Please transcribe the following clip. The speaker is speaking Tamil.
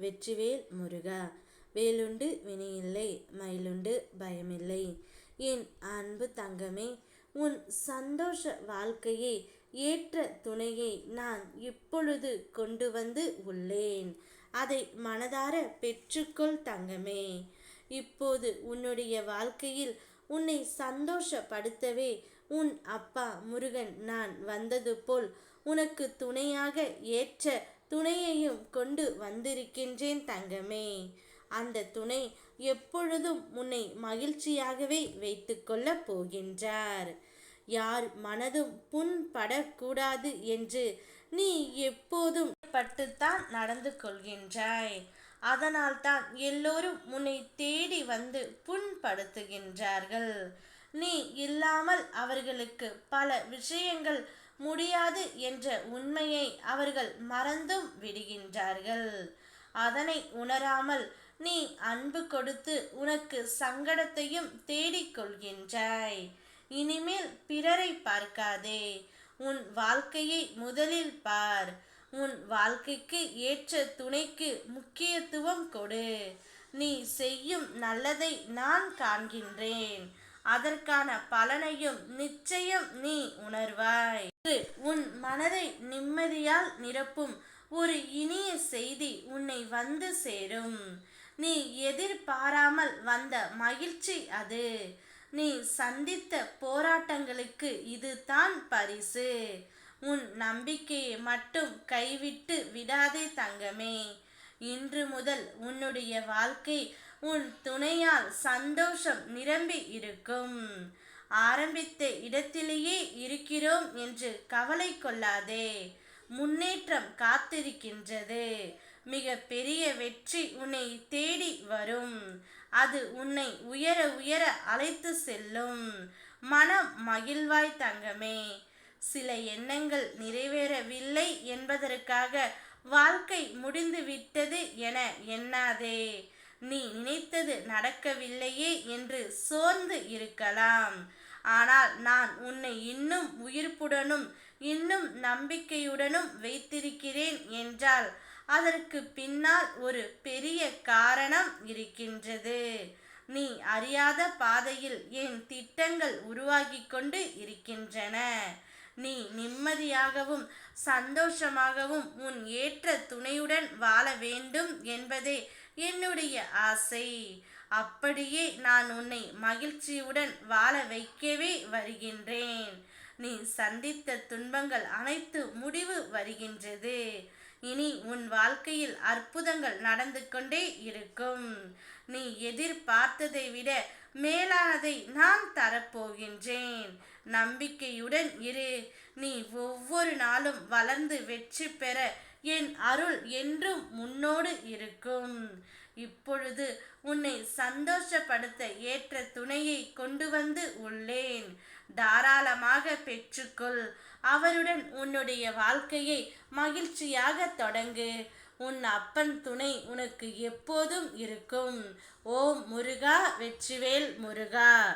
வெற்றிவேல் முருகா. வேலுண்டு வினையில்லை மயிலுண்டு பயமில்லை. என் அன்பு தங்கமே உன் சந்தோஷ வாழ்க்கையை ஏற்ற துணையை நான் இப்பொழுது கொண்டு வந்து உள்ளேன். அதை மனதார பெற்றுக்கொள் தங்கமே. இப்போது உன்னுடைய வாழ்க்கையில் உன்னை சந்தோஷப்படுத்தவே உன் அப்பா முருகன் நான் வந்தது போல் உனக்கு துணையாக ஏற்ற துணையையும் கொண்டு வந்திருக்கின்றேன் தங்கமே. அந்த துணை எப்பொழுதும் உன்னை மகிழ்ச்சியாகவே வைத்துக்கொள்ளப் போகின்றார். யார் மனதும் புண்படக்கூடாது என்று நீ எப்போதும் பட்டுத்தான் நடந்து கொள்கின்றாய். அதனால்தான் எல்லோரும் உன்னை தேடி வந்து புண்படுத்துகின்றார்கள். நீ இல்லாமல் அவர்களுக்கு பல விஷயங்கள் முடியாது என்ற உண்மையை அவர்கள் மறந்தும் விடுகின்றார்கள். அதனை உணராமல் நீ அன்பு கொடுத்து உனக்கு சங்கடத்தையும் தேடிக்கொள்கின்றாய் இனிமேல் பிறரை பார்க்காதே. உன் வாழ்க்கையை முதலில் பார். உன் வாழ்க்கைக்கு ஏற்ற துணைக்கு முக்கியத்துவம் கொடு. நீ செய்யும் நல்லதை நான் காண்கின்றேன். அதற்கான பலனையும் நிச்சயம் நீ உணர்வாய். உன் மனதை நிம்மதியால் நிரப்பும். ஒரு இனிய செய்தி உன்னை வந்து சேரும். நீ எதிர்பாராமல் வந்த மகிழ்ச்சி அது. நீ சந்தித்த போராட்டங்களுக்கு இதுதான் பரிசு. உன் நம்பிக்கையை மட்டும் கைவிட்டு விடாதே தங்கமே. இன்று முதல் உன்னுடைய வாழ்க்கை உன் துணையால் சந்தோஷம் நிரம்பி இருக்கும். ஆரம்பித்த இடத்திலேயே இருக்கிறோம் என்று கவலை கொள்ளாதே. முன்னேற்றம் காத்திருக்கின்றது. மிக பெரிய வெற்றி உன்னை தேடி வரும். அது உன்னை உயர உயர அழைத்து செல்லும். மனம் மகிழ்வாய் தங்கமே. சில எண்ணங்கள் நிறைவேறவில்லை என்பதற்காக வாழ்க்கை முடிந்து விட்டது என எண்ணாதே. நீ நினைத்தது நடக்கவில்லையே என்று சோர்ந்து இருக்கலாம். ஆனால் நான் உன்னை இன்னும் உயிர்ப்புடனும் இன்னும் நம்பிக்கையுடனும் வைத்திருக்கிறேன் என்றால் அதற்கு பின்னால் ஒரு பெரிய காரணம் இருக்கின்றது. நீ அறியாத பாதையில் என் திட்டங்கள் உருவாகி கொண்டு இருக்கின்றன. நீ நிம்மதியாகவும் சந்தோஷமாகவும் உன் ஏற்ற துணையுடன் வாழ வேண்டும் என்பதே என்னுடைய ஆசை. அப்படியே நான் உன்னை மகிழ்ச்சியுடன் வாழ வைக்கவே வருகின்றேன். நீ சந்தித்த துன்பங்கள் அனைத்து முடிவு வருகின்றது. இனி உன் வாழ்க்கையில் அற்புதங்கள் நடந்து கொண்டே இருக்கும். நீ எதிர்பார்த்ததை விட மேலானதை நான் தரப்போகின்றேன். நம்பிக்கையுடன் இரு. நீ ஒவ்வொரு நாளும் வளர்ந்து வெற்றி பெற என் அருள் என்றும் முன்னோடு இருக்கும். இப்பொழுது உன்னை சந்தோஷப்படுத்த ஏற்ற துணையை கொண்டு வந்து உள்ளேன். தாராளமாக பெற்றுக்கொள். அவருடன் உன்னுடைய வாழ்க்கையை மகிழ்ச்சியாக தொடங்கு. உன் அப்பன் துணை உனக்கு எப்போதும் இருக்கும். ஓம் முருகா வெற்றிவேல் முருகா.